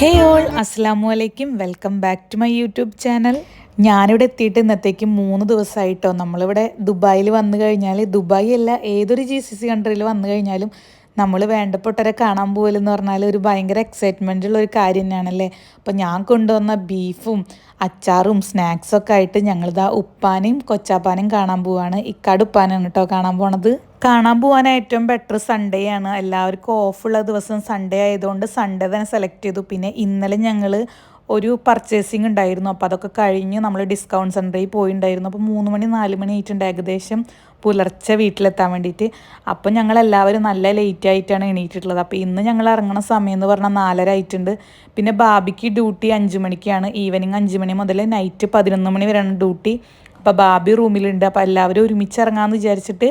ഹേ all അസ്സാം വലൈക്കും welcome back to my YouTube channel ഞാനിവിടെ എത്തിയിട്ട് ഇന്നത്തേക്ക് മൂന്ന് ദിവസമായിട്ടോ. നമ്മളിവിടെ ദുബായിൽ വന്നു കഴിഞ്ഞാൽ ദുബായ് അല്ല ഏതൊരു ജി സി സി കൺട്രിയിൽ വന്നു കഴിഞ്ഞാലും നമ്മൾ വേണ്ടപ്പെട്ടവരെ കാണാൻ പോകലെന്ന് പറഞ്ഞാൽ ഒരു ഭയങ്കര എക്സൈറ്റ്മെന്റ് ഉള്ള ഒരു കാര്യം തന്നെയാണല്ലേ? അപ്പോൾ ഞാൻ കൊണ്ടുവന്ന ബീഫും അച്ചാറും സ്നാക്സൊക്കെ ആയിട്ട് ഞങ്ങളിതാ ഉപ്പാനെയും കൊച്ചാപ്പാനെയും കാണാൻ പോവാണ്. ഇക്കാട് ഉപ്പാനാണ് കേട്ടോ കാണാൻ പോണത്. കാണാൻ പോകാൻ ഏറ്റവും ബെറ്റർ സൺഡേ ആണ്. എല്ലാവർക്കും ഓഫുള്ള ദിവസം സൺഡേ ആയതുകൊണ്ട് സൺഡേ തന്നെ സെലക്ട് ചെയ്തു. പിന്നെ ഇന്നലെ ഞങ്ങൾ ഒരു പർച്ചേസിങ് ഉണ്ടായിരുന്നു. അപ്പോൾ അതൊക്കെ കഴിഞ്ഞ് നമ്മൾ ഡിസ്കൗണ്ട് സെന്ററിൽ പോയിട്ടുണ്ടായിരുന്നു അപ്പോൾ മൂന്ന് മണി നാല് മണി ആയിട്ടുണ്ട് ഏകദേശം പുലർച്ചെ വീട്ടിലെത്താൻ വേണ്ടിയിട്ട് അപ്പം ഞങ്ങൾ എല്ലാവരും നല്ല ലേറ്റ് ആയിട്ടാണ് എണീറ്റിട്ടുള്ളത്. അപ്പോൾ ഇന്ന് ഞങ്ങൾ ഇറങ്ങുന്ന സമയം എന്ന് പറഞ്ഞാൽ നാലര ആയിട്ടുണ്ട്. പിന്നെ ബാബിക്ക് ഡ്യൂട്ടി അഞ്ച് മണിക്കാണ്. ഈവനിങ് അഞ്ച് മണി മുതൽ നൈറ്റ് പതിനൊന്ന് മണി വരെയാണ് ഡ്യൂട്ടി അപ്പോൾ ബാബി റൂമിലുണ്ട് അപ്പോൾ എല്ലാവരും ഒരുമിച്ച് ഇറങ്ങാമെന്ന് വിചാരിച്ചിട്ട്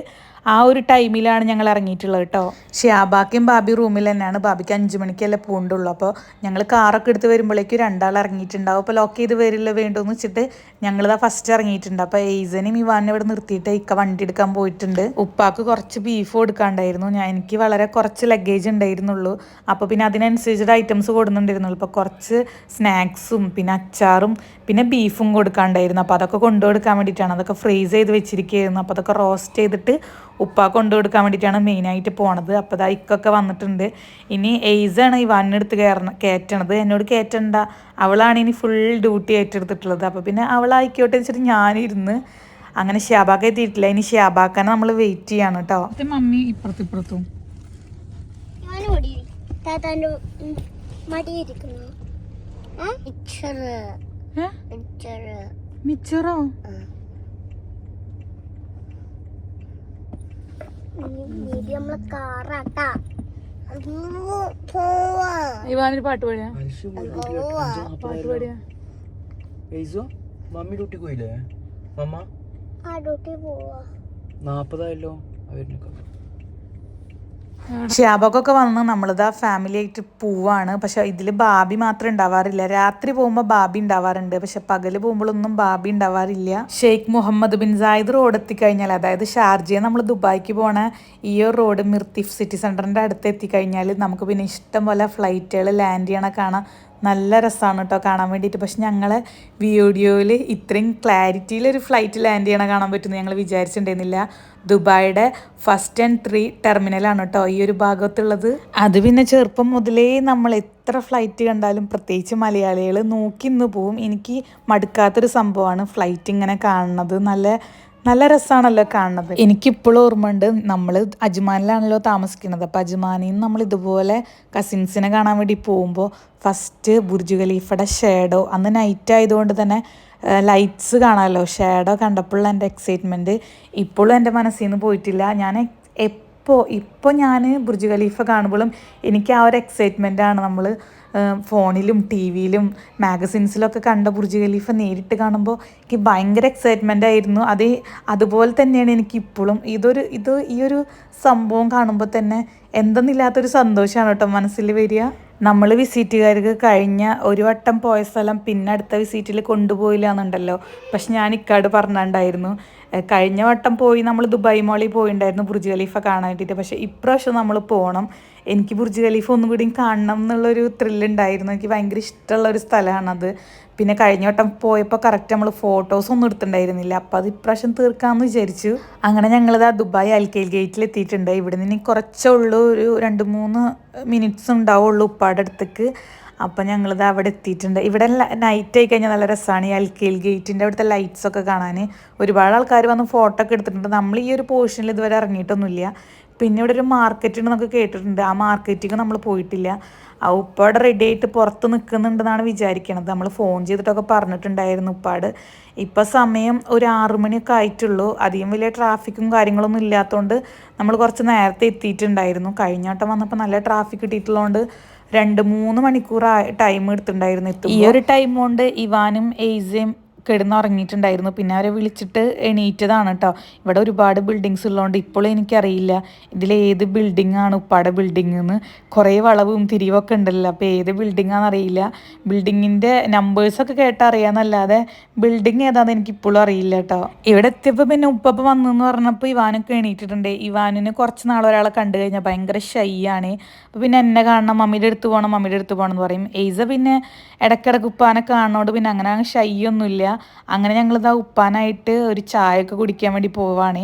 ആ ഒരു ടൈമിലാണ് ഞങ്ങൾ ഇറങ്ങിയിട്ടുള്ളത് കേട്ടോ. ഷിയാബാക്കിയും ബാബി റൂമിൽ തന്നെയാണ്. ബാബിക്ക് അഞ്ച് മണിക്കല്ലേ പോണ്ടുള്ളൂ അപ്പോൾ ഞങ്ങൾ കാറൊക്കെ എടുത്ത് വരുമ്പോഴേക്കും രണ്ടാൾ ഇറങ്ങിയിട്ടുണ്ടാവും. അപ്പോൾ ലോക്ക് ചെയ്ത് വരില്ല വേണ്ടെന്ന് വെച്ചിട്ട് ഞങ്ങളിതാ ഫസ്റ്റ് ഇറങ്ങിയിട്ടുണ്ട്. അപ്പോൾ എയ്സനും ഇവാനും ഇവിടെ നിർത്തിയിട്ട് ഇക്ക വണ്ടി എടുക്കാൻ പോയിട്ടുണ്ട്. ഉപ്പാക്ക് കുറച്ച് ബീഫ് കൊടുക്കാണ്ടായിരുന്നു. ഞാൻ എനിക്ക് വളരെ കുറച്ച് ലഗേജ് ഉണ്ടായിരുന്നുള്ളൂ. അപ്പോൾ പിന്നെ അതിനനുസരിച്ചിട്ട് ഐറ്റംസ് കൊടുക്കുന്നുണ്ടായിരുന്നുള്ളൂ അപ്പോൾ കുറച്ച് സ്നാക്സും പിന്നെ അച്ചാറും പിന്നെ ബീഫും കൊടുക്കാണ്ടായിരുന്നു. അപ്പോൾ അതൊക്കെ കൊണ്ടു കൊടുക്കാൻ വേണ്ടിയിട്ടാണ്. അതൊക്കെ ഫ്രീസ് ചെയ്ത് വെച്ചിരിക്കുകയായിരുന്നു. അപ്പോൾ അതൊക്കെ റോസ്റ്റ് ചെയ്തിട്ട് ഉപ്പ കൊണ്ടു കൊടുക്കാൻ വേണ്ടിയിട്ടാണ് മെയിനായിട്ട് പോണത്. അപ്പോൾ ഇതാ ഇക്കൊക്കെ വന്നിട്ടുണ്ട്. ഇനി എയ്സാണ് ഈ വന്നെടുത്ത് കയറണ കയറ്റണത് എന്നോട് കയറ്റണ്ട അവളാണ് ഇനി ഫുൾ ഡ്യൂട്ടി ഏറ്റെടുത്തിട്ടുള്ളത്. അപ്പോൾ പിന്നെ അവളായിക്കോട്ടെ വെച്ചിട്ട് ഞാനിരുന്ന് അങ്ങനെ ഷാബാക്ക എത്തിയിട്ടില്ല. ഇനി ഷാബാക്കാനെ നമ്മൾ വെയിറ്റ് ചെയ്യാണ് കേട്ടോ മമ്മി ഇപ്പുറത്ത് ഇപ്പുറത്തും. മിച്ചറോ ഇത് നമ്മളെ കാറാട്ടാ പോവാ ഇവാനൊരു പാട്ട് പാടിയാ. പാട്ട്. പാടിയാ. മമ്മി ഡ്യൂട്ടിക്ക് പോയില്ലേ? മമ്മ? ആ ഡ്യൂട്ടി പോവാ. നാപ്പതായല്ലോ അവരിനൊക്കെ. ഷാബക്കൊക്കെ വന്ന് നമ്മളിതാ ഫാമിലി ആയിട്ട് പോവാണ്. പക്ഷെ ഇതിൽ ബാബി മാത്രം ഉണ്ടാവാറില്ല. രാത്രി പോകുമ്പോൾ ബാബി ഉണ്ടാവാറുണ്ട്. പക്ഷെ പകൽ പോകുമ്പോഴൊന്നും ബാബി ഉണ്ടാവാറില്ല. Sheikh Mohammed bin Zayed road എത്തിക്കഴിഞ്ഞാൽ അതായത് ഷാർജയെ നമ്മൾ ദുബായിക്ക് പോണ ഈ ഒരു റോഡ് മിർത്തിഫ് സിറ്റി സെന്ററിന്റെ അടുത്ത് എത്തിക്കഴിഞ്ഞാൽ നമുക്ക് പിന്നെ ഇഷ്ടം പോലെ ഫ്ലൈറ്റുകൾ ലാൻഡ് ചെയ്യണ കാണാൻ നല്ല രസമാണ് കേട്ടോ കാണാൻ വേണ്ടിയിട്ട്. പക്ഷെ ഞങ്ങളെ വീഡിയോയിൽ ഇത്രയും ക്ലാരിറ്റിയിൽ ഒരു ഫ്ലൈറ്റ് ലാൻഡ് ചെയ്യണം കാണാൻ പറ്റുമെന്ന് ഞങ്ങൾ വിചാരിച്ചിട്ടുണ്ടായിരുന്നില്ല. ദുബായിയുടെ ഫസ്റ്റ് ആൻഡ് ത്രീ ടെർമിനലാണ് കേട്ടോ ഈ ഒരു ഭാഗത്തുള്ളത്. അത് പിന്നെ ചെറുപ്പം മുതലേ നമ്മൾ എത്ര ഫ്ലൈറ്റ് കണ്ടാലും പ്രത്യേകിച്ച് മലയാളികൾ നോക്കി നിന്ന് പോവും. എനിക്ക് മടുക്കാത്തൊരു സംഭവമാണ് ഫ്ലൈറ്റ് ഇങ്ങനെ കാണുന്നത്. നല്ല നല്ല രസമാണല്ലോ കാണുന്നത്. എനിക്കിപ്പോഴും ഓർമ്മയുണ്ട് നമ്മൾ അജ്മാനിലാണല്ലോ താമസിക്കുന്നത്. അപ്പോൾ അജ്മാനിൽ നമ്മൾ ഇതുപോലെ കസിൻസിനെ കാണാൻ വേണ്ടി പോകുമ്പോൾ ഫസ്റ്റ് ബുർജ് ഖലീഫയുടെ ഷേഡോ അന്ന് നൈറ്റ് ആയതുകൊണ്ട് തന്നെ ലൈറ്റ്സ് കാണാമല്ലോ ഷേഡോ കണ്ടപ്പോഴുള്ള എന്റെ എക്സൈറ്റ്മെന്റ് ഇപ്പോഴും എന്റെ മനസ്സിൽ നിന്ന് പോയിട്ടില്ല. ഞാൻ എപ്പോൾ ഇപ്പോൾ ഞാൻ ബുർജ് ഖലീഫ കാണുമ്പോഴും എനിക്ക് ആ ഒരു എക്സൈറ്റ്മെന്റാണ് നമ്മൾ ഫോണിലും ടി വിയിലും മാഗസിൻസിലൊക്കെ കണ്ട ബുർജ് ഖലീഫ നേരിട്ട് കാണുമ്പോൾ എനിക്ക് ഭയങ്കര എക്സൈറ്റ്മെന്റ് ആയിരുന്നു. അത് അതുപോലെ തന്നെയാണ് എനിക്ക് ഇപ്പോഴും ഇതൊരു ഇത് ഈ ഒരു സംഭവം കാണുമ്പോൾ തന്നെ എന്തെന്നില്ലാത്തൊരു സന്തോഷമാണ് കേട്ടോ മനസ്സിൽ വരിക. നമ്മൾ വിസിറ്റുകാർക്ക് കഴിഞ്ഞ ഒരു വട്ടം പോയ സ്ഥലം പിന്നെ അടുത്ത വിസിറ്റിൽ കൊണ്ടുപോയില്ല എന്നുണ്ടല്ലോ പക്ഷെ ഞാൻ ഇക്കാട് പറഞ്ഞിട്ടുണ്ടായിരുന്നു. കഴിഞ്ഞ വട്ടം പോയി നമ്മൾ ദുബായ് മോളിൽ പോയിണ്ടായിരുന്നു ബുർജ് ഖലീഫ കാണാൻ വേണ്ടിയിട്ട്. പക്ഷേ ഇപ്രാവശ്യം നമ്മൾ പോകണം എനിക്ക് ബുർജ് ഖലീഫ ഒന്നും കൂടി കാണണം എന്നുള്ളൊരു ത്രില്ലുണ്ടായിരുന്നു എനിക്ക് ഭയങ്കര ഇഷ്ടമുള്ള ഒരു സ്ഥലമാണത്. പിന്നെ കഴിഞ്ഞ വട്ടം പോയപ്പോൾ കറക്റ്റ് നമ്മൾ ഫോട്ടോസ് ഒന്നും എടുത്തിട്ടുണ്ടായിരുന്നില്ല. അപ്പോൾ അത് ഇപ്രാവശ്യം തീർക്കാമെന്ന് വിചാരിച്ചു. അങ്ങനെ ഞങ്ങളിത് ആ ദുബായ് അൽക്കേൽ ഗേറ്റിൽ എത്തിയിട്ടുണ്ട്. ഇവിടെ നിന്ന് കുറച്ചേ ഉള്ളൂ ഒരു രണ്ട് മൂന്ന് മിനിറ്റ്സ് ഉണ്ടാവുള്ളൂ ഉപ്പാടെ അടുത്തേക്ക്. അപ്പം ഞങ്ങളിത് അവിടെ എത്തിയിട്ടുണ്ട്. ഇവിടെ നൈറ്റ് ആയി കഴിഞ്ഞാൽ നല്ല രസമാണ് ഈ അൽക്കേൽ ഗേറ്റിന്റെ അവിടുത്തെ ലൈറ്റ്സ് ഒക്കെ കാണാൻ ഒരുപാട് ആൾക്കാർ വന്ന് ഫോട്ടോ ഒക്കെ എടുത്തിട്ടുണ്ട്. നമ്മൾ ഈ ഒരു പോർഷനിൽ ഇതുവരെ ഇറങ്ങിയിട്ടൊന്നുമില്ല. പിന്നെ ഇവിടെ ഒരു മാർക്കറ്റ് ഉണ്ടെന്നൊക്കെ കേട്ടിട്ടുണ്ട്. ആ മാർക്കറ്റിലേക്ക് നമ്മൾ പോയിട്ടില്ല. ആ ഉപ്പാട് റെഡി ആയിട്ട് പുറത്ത് നിൽക്കുന്നുണ്ടെന്നാണ് വിചാരിക്കണത്. നമ്മൾ ഫോൺ ചെയ്തിട്ടൊക്കെ പറഞ്ഞിട്ടുണ്ടായിരുന്നു ഉപ്പാട്. ഇപ്പം സമയം ഒരു ആറു മണിയൊക്കെ ആയിട്ടുള്ളൂ. അധികം വലിയ ട്രാഫിക്കും കാര്യങ്ങളൊന്നും ഇല്ലാത്തതുകൊണ്ട് നമ്മൾ കുറച്ച് നേരത്തെ എത്തിയിട്ടുണ്ടായിരുന്നു. കഴിഞ്ഞ വട്ടം വന്നപ്പോൾ നല്ല ട്രാഫിക് കിട്ടിയിട്ടുള്ളതുകൊണ്ട് രണ്ട് മൂന്ന് മണിക്കൂർ ടൈം എടുത്തിട്ടുണ്ടായിരുന്നു ഈ ഒരു ടൈം കൊണ്ട് ഇവാനും എയ്സയും കിടന്നുറങ്ങിയിട്ടുണ്ടായിരുന്നു. പിന്നെ അവരെ വിളിച്ചിട്ട് എണീറ്റതാണ് കേട്ടോ ഇവിടെ ഒരുപാട് ബിൽഡിങ്സ് ഉള്ളതുകൊണ്ട് ഇപ്പോഴും എനിക്കറിയില്ല. ഇതിൽ ഏത് ബിൽഡിംഗ് ആണ് ഉപ്പാടെ ബിൽഡിംഗ് എന്ന് കുറേ വളവും തിരിവൊക്കെ ഉണ്ടല്ലോ. അപ്പോൾ ഏത് ബിൽഡിംഗ് ആണെന്നറിയില്ല ബിൽഡിങ്ങിന്റെ നമ്പേഴ്സൊക്കെ കേട്ടറിയാന്നല്ലാതെ ബിൽഡിംഗ് ഏതാണെന്ന് എനിക്ക് ഇപ്പോഴും അറിയില്ല കേട്ടോ ഇവിടെ എത്തിയപ്പോൾ പിന്നെ ഉപ്പപ്പ വന്നു എന്ന് പറഞ്ഞപ്പോൾ ഇവാനൊക്കെ എണീറ്റിട്ടുണ്ട്. ഇവാനിന് കുറച്ച് നാൾ ഒരാളെ കണ്ടു കഴിഞ്ഞാൽ ഭയങ്കര ഷൈ ആണ്. അപ്പോൾ പിന്നെ എന്നെ കാണണം മമ്മിയുടെ അടുത്ത് പോകണം മമ്മിയുടെ അടുത്ത് പോകണം എന്ന് പറയും. എയ്സ പിന്നെ ഇടയ്ക്കിടയ്ക്ക് ഉപ്പാനെ കാണുന്നോണ്ട് പിന്നെ അങ്ങനെ അങ്ങ് ഷൈ ഒന്നുമില്ല. അങ്ങനെ ഞങ്ങളിതാ ഉപ്പാനായിട്ട് ഒരു ചായയൊക്കെ കുടിക്കാൻ വേണ്ടി പോവാണ്.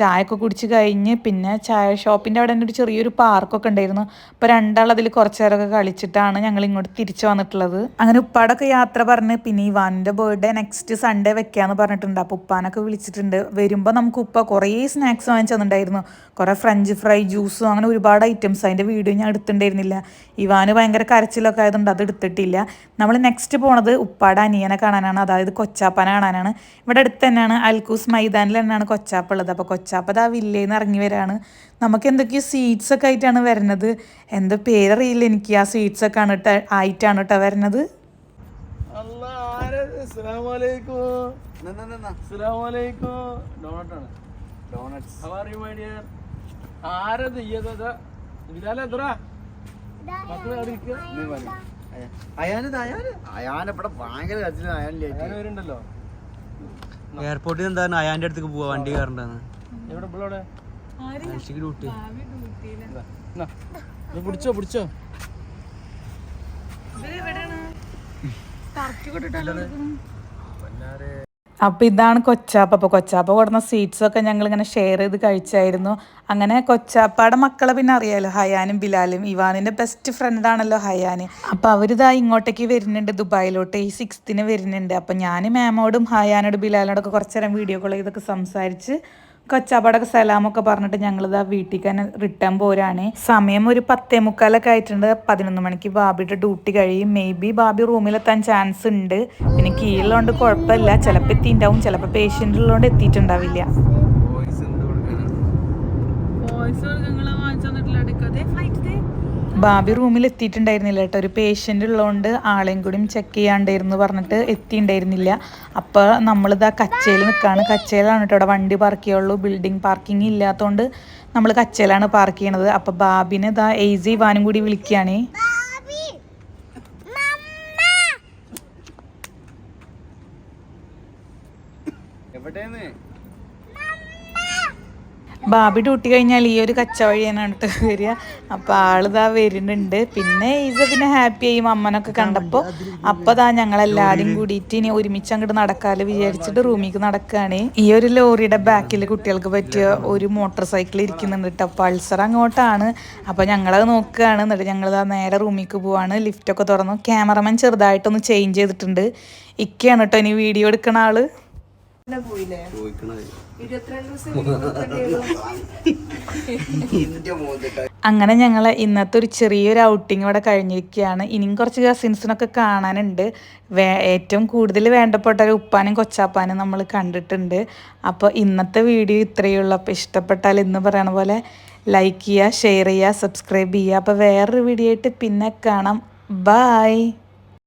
ചായയൊക്കെ കുടിച്ച് കഴിഞ്ഞ് പിന്നെ ചായ ഷോപ്പിന്റെ അവിടെ ഒരു ചെറിയൊരു പാർക്കൊക്കെ ഉണ്ടായിരുന്നു. അപ്പോൾ രണ്ടാൾ അതിൽ കുറച്ച് നേരമൊക്കെ കളിച്ചിട്ടാണ് ഞങ്ങൾ ഇങ്ങോട്ട് തിരിച്ചു വന്നിട്ടുള്ളത്. അങ്ങനെ ഉപ്പാടൊക്കെ യാത്ര പറഞ്ഞ് പിന്നെ ഇവാന്റെ ബർത്ത്ഡേ നെക്സ്റ്റ് സൺഡേ വെക്കാന്ന് പറഞ്ഞിട്ടുണ്ട്. അപ്പോൾ ഉപ്പാനൊക്കെ വിളിച്ചിട്ടുണ്ട്. വരുമ്പോൾ നമുക്ക് ഉപ്പ കുറേ സ്നാക്സ് വാങ്ങിച്ചു തന്നിട്ടുണ്ടായിരുന്നു. കുറേ ഫ്രഞ്ച് ഫ്രൈ ജ്യൂസും അങ്ങനെ ഒരുപാട് ഐറ്റംസ് അതിന്റെ വീഡിയോ ഞാൻ എടുത്തിട്ടുണ്ടായിരുന്നില്ല. ഇവാന് ഭയങ്കര കരച്ചിലൊക്കെ ആയതുകൊണ്ട് അത് എടുത്തിട്ടില്ല. നമ്മൾ നെക്സ്റ്റ് പോണത് ഉപ്പാടെ അനിയനെ കാണാനാണ്. അതായത് കൊച്ചാപ്പനെ കാണാനാണ്. ഇവിടെ അടുത്ത് തന്നെയാണ് അൽക്കൂസ് മൈതാനിൽ തന്നെയാണ് കൊച്ചാപ്പ ഉള്ളത് അപ്പോൾ കൊച്ചാപ്പ ദാ വില്ലേന്ന് നിന്ന് ഇറങ്ങി വരാണ്. നമുക്ക് എന്തൊക്കെയോ സ്വീറ്റ്സ് ഒക്കെ ആയിട്ടാണ് വരുന്നത്. എന്താ പേരറിയില്ല എനിക്ക്. ആ സ്വീറ്റ്സ് ഒക്കെ ആണ് ട്ടോ- ആയിട്ടാണ് കേട്ടോ വരുന്നത്. ആരത്? ബിലാലെ എത്രയാ? മക്കൾ അയാന് അയാന്? ഭയങ്കര വരുന്നുണ്ടല്ലോ എയർപോർട്ടിൽ എന്താണ് അയാന്റെ അടുത്തേക്ക് പോവാ വണ്ടി കയറണ്ടെന്ന്. ഡ്യൂട്ടി പിടിച്ചോ പിടിച്ചോ. അപ്പോൾ ഇതാണ് കൊച്ചാപ്പ. അപ്പോൾ കൊച്ചാപ്പ കൊടുന്ന സ്വീറ്റ്സൊക്കെ ഞങ്ങൾ ഇങ്ങനെ ഷെയർ ചെയ്ത് കഴിച്ചായിരുന്നു. അങ്ങനെ കൊച്ചാപ്പയുടെ മക്കളെ പിന്നെ അറിയാലോ ഹയാനും ബിലാലും. ഇവാനിന്റെ ബെസ്റ്റ് ഫ്രണ്ട് ആണല്ലോ ഹയാന്. അപ്പോൾ അവരിതാ ഇങ്ങോട്ടേക്ക് വരുന്നുണ്ട് ദുബായിലോട്ട്. ഈ സിക്സ്ത്തിന് വരുന്നുണ്ട്. അപ്പോൾ ഞാൻ മാമോടും ഹയാനോടും ബിലാലിനോടൊക്കെ കുറച്ച് നേരം വീഡിയോ കോൾ ചെയ്തൊക്കെ സംസാരിച്ച് കൊച്ചാപ്പാടൊക്കെ സലാമൊക്കെ പറഞ്ഞിട്ട് ഞങ്ങളിതാ വീട്ടിൽ തന്നെ റിട്ടേൺ പോരാണ്. സമയം ഒരു പത്തേ മുക്കാലൊക്കെ ആയിട്ടുണ്ട്. പതിനൊന്ന് മണിക്ക് ബാബിയുടെ ഡ്യൂട്ടി കഴിയും. മേ ബി ബാബി റൂമിലെത്താൻ ചാൻസ് ഉണ്ട്. പിന്നെ കീഴിലുള്ളതുകൊണ്ട് കുഴപ്പമില്ല. ചിലപ്പോൾ എത്തിയിട്ടുണ്ടാവും ചിലപ്പോൾ പേഷ്യന്റ് ഉള്ളതുകൊണ്ട് എത്തിയിട്ടുണ്ടാവില്ല. ബാബി റൂമിൽ എത്തിയിട്ടുണ്ടായിരുന്നില്ല കേട്ടോ. ഒരു പേഷ്യന്റ് ഉള്ളതുകൊണ്ട് ആളെയും കൂടിയും ചെക്ക് ചെയ്യാണ്ടായിരുന്നു പറഞ്ഞിട്ട് എത്തിയിട്ടുണ്ടായിരുന്നില്ല അപ്പോൾ നമ്മളിതാ കച്ചയിൽ നിൽക്കുകയാണ് കച്ചയിലാണ് കേട്ടോ. അവിടെ വണ്ടി പാർക്ക് ചെയ്യുള്ളൂ. ബിൽഡിംഗ് പാർക്കിംഗ് ഇല്ലാത്തതുകൊണ്ട് നമ്മൾ കച്ചയിലാണ് പാർക്ക് ചെയ്യണത്. അപ്പോൾ ബാബിനെ ഇതാ എയ്സി വാനും കൂടി വിളിക്കുകയാണ് ബാബി മമ്മ എവിടെയാണ് ബാബി ഡ്യൂട്ടി കഴിഞ്ഞാൽ ഈ ഒരു കച്ച വഴിയാണ് കേട്ടോ വരിക. അപ്പോൾ ആളിതാ വരുന്നുണ്ട്. പിന്നെ ഈസ പിന്നെ ഹാപ്പി ആയി അമ്മനൊക്കെ കണ്ടപ്പോൾ അപ്പോൾ ഞങ്ങൾ ഞങ്ങളെല്ലാവരും കൂടിയിട്ട് ഇനി ഒരുമിച്ച് അങ്ങോട്ട് നടക്കാൽ വിചാരിച്ചിട്ട് റൂമിക്ക് നടക്കുകയാണ് ഈ ഒരു ലോറിയുടെ ബാക്കിൽ കുട്ടികൾക്ക് പറ്റിയ ഒരു മോട്ടോർ സൈക്കിൾ ഇരിക്കുന്നുണ്ട് കേട്ടോ പൾസർ അങ്ങോട്ടാണ്. അപ്പോൾ ഞങ്ങളത് നോക്കുകയാണ്. എന്നിട്ട് ഞങ്ങളിതാ നേരെ റൂമിക്ക് പോവാണ്. ലിഫ്റ്റൊക്കെ തുറന്നു. ക്യാമറമാൻ ചെറുതായിട്ടൊന്ന് ചേഞ്ച് ചെയ്തിട്ടുണ്ട്. ഇക്കയാണ് കേട്ടോ ഇനി വീഡിയോ എടുക്കണ ആൾ. ചോദിക്കണത്. അങ്ങനെ ഞങ്ങൾ ഇന്നത്തെ ഒരു ചെറിയൊരു ഔട്ടിംഗ് ഇവിടെ കഴിഞ്ഞിരിക്കുകയാണ്. ഇനിയും കുറച്ച് കസിൻസിനൊക്കെ കാണാനുണ്ട്. വേ ഏറ്റവും കൂടുതൽ വേണ്ടപ്പെട്ട ഒരു ഉപ്പാനും കൊച്ചാപ്പാനും നമ്മൾ കണ്ടിട്ടുണ്ട്. അപ്പോൾ ഇന്നത്തെ വീഡിയോ ഇത്രയേ ഉള്ളൂ. അപ്പോൾ ഇഷ്ടപ്പെട്ടാൽ ഇന്ന് പറയണ പോലെ ലൈക്ക് ചെയ്യുക ഷെയർ ചെയ്യുക സബ്സ്ക്രൈബ് ചെയ്യുക. അപ്പോൾ വേറൊരു വീഡിയോ ആയിട്ട് പിന്നെ കാണാം. ബായ്